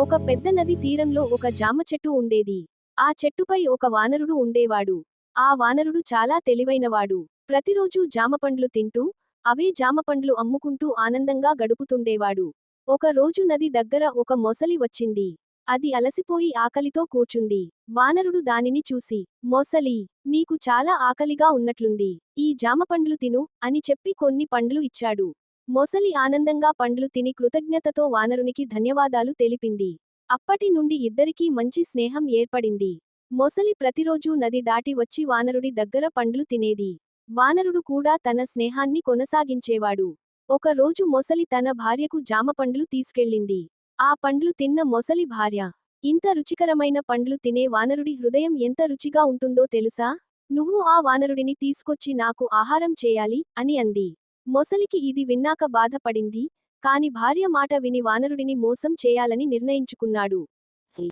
ఒక పెద్ద నది తీరంలో ఒక జామ చెట్టు ఉండేది. ఆ చెట్టుపై ఒక వానరుడు ఉండేవాడు. ఆ వానరుడు చాలా తెలివైనవాడు. ప్రతిరోజూ జామపండ్లు తింటూ అవే జామపండ్లు అమ్ముకుంటూ ఆనందంగా గడుపుతుండేవాడు. ఒక రోజు నది దగ్గర ఒక మొసలి వచ్చింది. అది అలసిపోయి ఆకలితో కూర్చుంది. వానరుడు దానిని చూసి మొసలి నీకు చాలా ఆకలిగా ఉన్నట్లుంది. ఈ జామపండ్లు తిను అని చెప్పి కొన్ని పండ్లు ఇచ్చాడు. మొసలి ఆనందంగా పండ్లు తిని కృతజ్ఞతతో వానరునికి ధన్యవాదాలు తెలిపింది. అప్పటి నుండి ఇద్దరికీ మంచి స్నేహం ఏర్పడింది. మొసలి ప్రతిరోజూ నది దాటి వచ్చి వానరుడి దగ్గర పండ్లు తినేది. వానరుడు కూడా తన స్నేహాన్ని కొనసాగించేవాడు. ఒక రోజు మొసలి తన భార్యకు జామ పండ్లు తీసుకెళ్ళింది. ఆ పండ్లు తిన్న మొసలి భార్య ఇంత రుచికరమైన పండ్లు తినే వానరుడి హృదయం ఎంత రుచిగా ఉంటుందో తెలుసా? నువ్వు ఆ వానరుడిని తీసుకొచ్చి నాకు ఆహారం చేయాలి అని అంది. మొసలికి ఇది విన్నాక బాధపడింది కాని భార్య మాట విని వానరుడిని మోసం చేయాలని నిర్ణయించుకున్నాడు.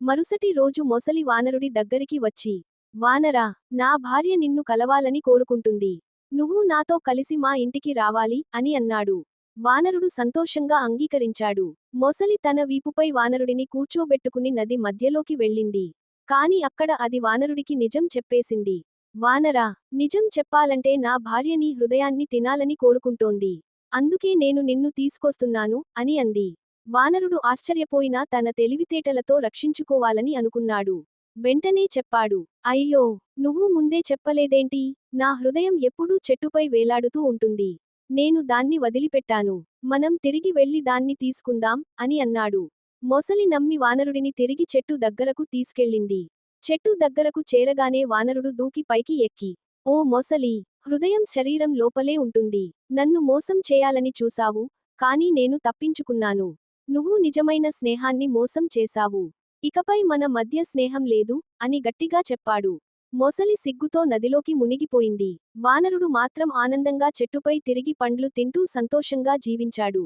మరుసటి రోజు మొసలి వానరుడి దగ్గరికి వచ్చి వానరా నా భార్య నిన్ను కలవాలని కోరుకుంటుంది. నువ్వు నాతో కలిసి మా ఇంటికి రావాలి అని అన్నాడు. వానరుడు సంతోషంగా అంగీకరించాడు. మొసలి తన వీపుపై వానరుడిని కూర్చోబెట్టుకుని నది మధ్యలోకి వెళ్ళింది. కాని అక్కడ అది వానరుడికి నిజం చెప్పేసింది. వానరా నిజం చెప్పాలంటే నా భార్య నీ హృదయాన్ని తినాలని కోరుకుంటోంది. అందుకే నేను నిన్ను తీసుకొస్తున్నాను అని అంది. వానరుడు ఆశ్చర్యపోయినా తన తెలివితేటలతో రక్షించుకోవాలని అనుకున్నాడు. వెంటనే చెప్పాడు అయ్యో నువ్వు ముందే చెప్పలేదేంటి? నా హృదయం ఎప్పుడూ చెట్టుపై వేలాడుతూ ఉంటుంది. నేను దాన్ని వదిలిపెట్టాను. మనం తిరిగి వెళ్ళి దాన్ని తీసుకుందాం అని అన్నాడు. మొసలి నమ్మి వానరుడిని తిరిగి చెట్టు దగ్గరకు తీసుకెళ్ళింది. చెట్టు దగ్గరకు చేరగానే వానరుడు దూకి పైకి ఎక్కి ఓ మొసలి హృదయం శరీరం లోపలే ఉంటుంది. నన్ను మోసం చేయాలని చూసావు కానీ నేను తప్పించుకున్నాను. నువ్వు నిజమైన స్నేహాన్ని మోసం చేశావు. ఇకపై మన మధ్య స్నేహం లేదు అని గట్టిగా చెప్పాడు. మొసలి సిగ్గుతో నదిలోకి మునిగిపోయింది. వానరుడు మాత్రం ఆనందంగా చెట్టుపై తిరిగి పండ్లు తింటూ సంతోషంగా జీవించాడు.